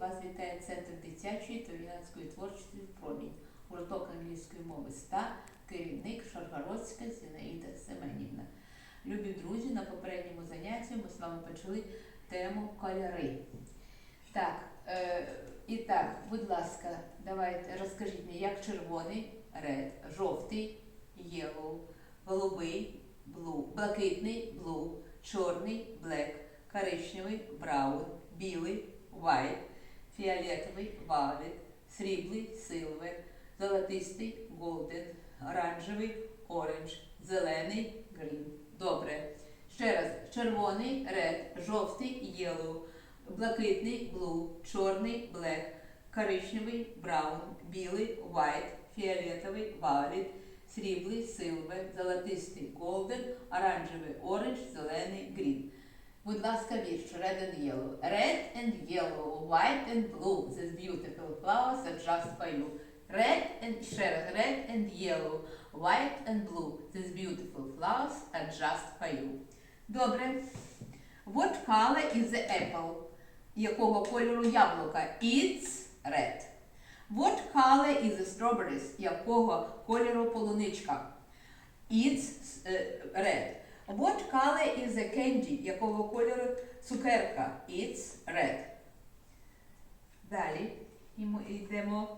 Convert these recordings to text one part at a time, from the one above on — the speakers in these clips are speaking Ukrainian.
Вас вітає Центр дитячої та юнацької творчості Промінь. Гурток англійської мови СТА, керівник Шаргородська Зінаїда Семенівна. Любі друзі, на попередньому занятті ми з вами почали тему кольори. Так, е, і так, будь ласка, давайте розкажіть мені, як червоний red, жовтий yellow, голубий blue, блакитний blue, чорний black, коричневий brown, білий white, фіолетовий violet, сріблий silver, золотистий golden, оранжевий orange, зелений green. Добре. Ще раз, червоний red, жовтий yellow, блакитний blue, чорний black, коричневий brown, білий white, фіолетовий violet, сріблий silver, золотистий golden, оранжевий orange, зелений green. Будь ласка, вірш red and yellow. Red and yellow, white and blue, these beautiful flowers are just for you. Red and раз, red and yellow, white and blue, these beautiful flowers are just for you. Добре. What color is the apple? Якого кольору яблука? It's red. What color is the strawberries? Якого кольору полуничка? It's е, red. What color is the candy? Якого кольору цукерка? It's red. Далі йдемо.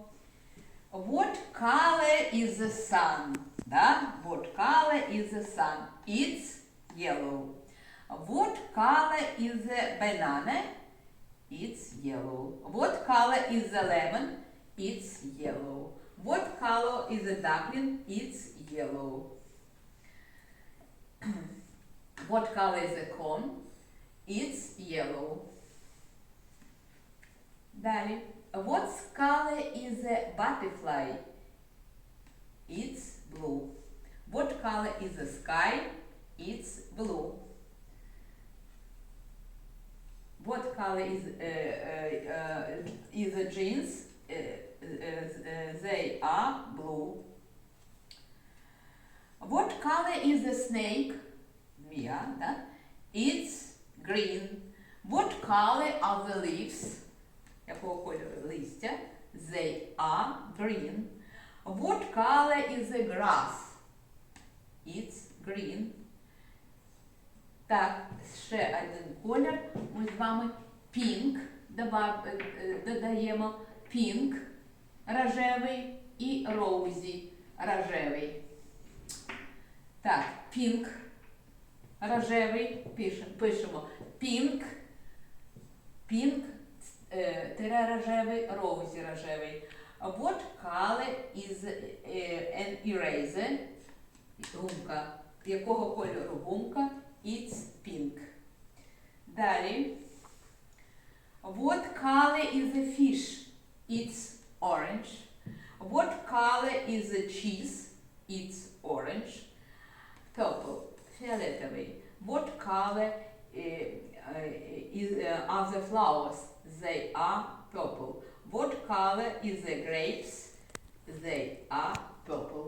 What color is the sun? Да? What color is the sun? It's yellow. What color is the banana? It's yellow. What color is the lemon? It's yellow. What color is the duckling? It's yellow. what color is the corn? It's yellow. Далі. What color is the butterfly? It's blue. What color is the sky? It's blue. What color is uh, uh, uh, is the jeans? Uh, uh, uh, they are blue. What color is the snake? It's green. What color are the leaves? Якого кольору листя? They are green. What color is the grass? It's green. Так, ще один колір. Ми з вами pink е, е, додаємо pink рожевий і rosy рожевий. Так, pink рожевий пишемо, pink, pink е, тире рожевий, rosy рожевий. What color is е, an eraser? Гумка. Якого кольору гумка? It's pink. Далі. What color is the fish? It's orange. What color is the cheese? It's orange. Purple. Фіолетовий. What color is, are the flowers? They are purple. What color is the grapes? They are purple.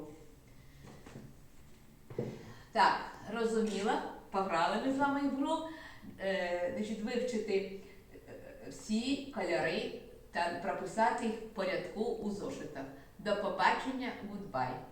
Так, розуміла, пограли ми з вами в гру. Е, значить, вивчити всі кольори та прописати їх в порядку у зошитах. До побачення, goodbye.